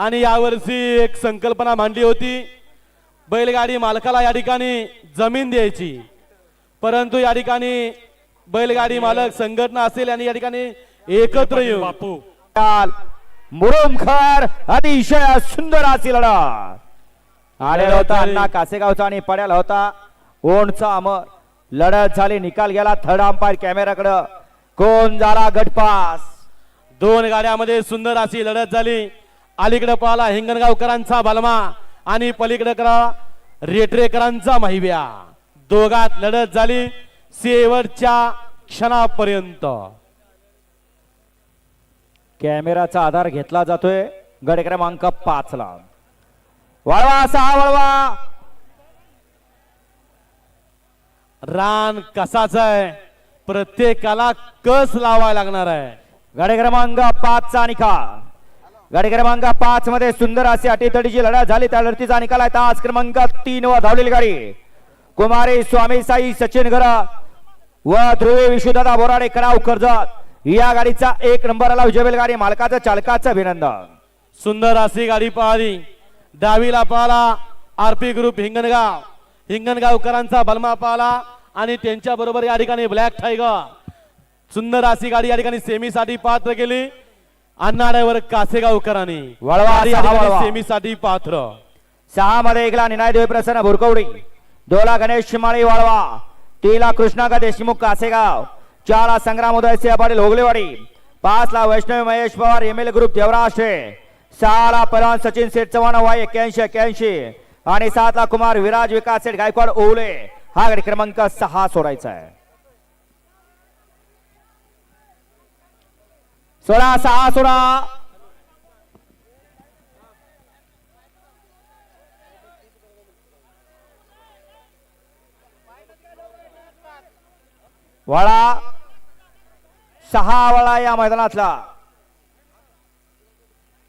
आणि यावर्षी एक संकल्पना मांडली होती. बैलगाडी मालकाला या ठिकाणी जमीन द्यायची. परंतु या ठिकाणी बैलगाडी मालक संघटना असेल आणि या ठिकाणी एकत्र येऊन बापू. काल मुरुमखर अतिशय सुंदर अशी लढत. आलेला होता अण्णा कासेगावचा आणि पड्याला होता. ओणचा अमर. लढत झाली निकाल गेला थर्ड अंपायर कॅमेराकडं कोण झाला गटपास? दोन गाड्यामध्ये सुंदर अशी लढत झाली. अलीकडे पाहला हिंगणगावकरांचा बलमा आणि पलीकडे करा रेटरेकरांचा महिव्या. दोघात लढत झाली शेवटच्या क्षणापर्यंत. कॅमेराचा आधार घेतला जातोय. गड क्रमांक पाच ला वळवा सहा वळवा. रान कसाच आहे? प्रत्येकाला कस लावायला लागणार आहे? गाडी क्रमांक पाच चा निकाल. गाडी क्रमांक पाच मध्ये सुंदर अशी अटीतडीची लढत झाली. त्या लढतीचा निकाल आहे. तास क्रमांक तीन वर धावलेली गाडी. कुमारी स्वामी साई सचिन घर व ध्रुवे विश्वदादा बोराडे कराव कर्जत. या गाडीचा एक नंबर आला विजय गाडी. मालकाचं चालकाचं अभिनंदन. सुंदर अशी गाडी पाहिली. डावीला पाहला आरपी ग्रुप हिंगणगाव. हिंगणगावकरांचा बलमा पाहला आणि त्यांच्या बरोबर या ठिकाणी ब्लॅक टायगर. सुंदर अशी गाडी या ठिकाणी सेमीसाठी पात्र केली. अण्णा ड्रायव्हर कासेगावकरांनी वळवा. सेमीसाठी पात्र. सहा मध्ये एकला निनाय देवी प्रसन्न भुरकवडी. दोला गणेश माळी वाळवा. तीला कृष्णाका देशमुख कासेगाव. चारला संग्राम उदय सिंह पाटील होगलेवाडी. पाच ला Vaishnavi Mahesh Pawar M L group Devrashtre सहा ला पलवान सचिन सेठ चव्हाण वाय एक्क्याऐंशी एक्क्याऐंशी. आणि सात ला कुमार विराज विकास सेठ गायकवाड ओवले. हा गडी क्रमांक सहा सोडायचा आहे. सोळा सहा सोळा वळा. सहा वळा या मैदानातला.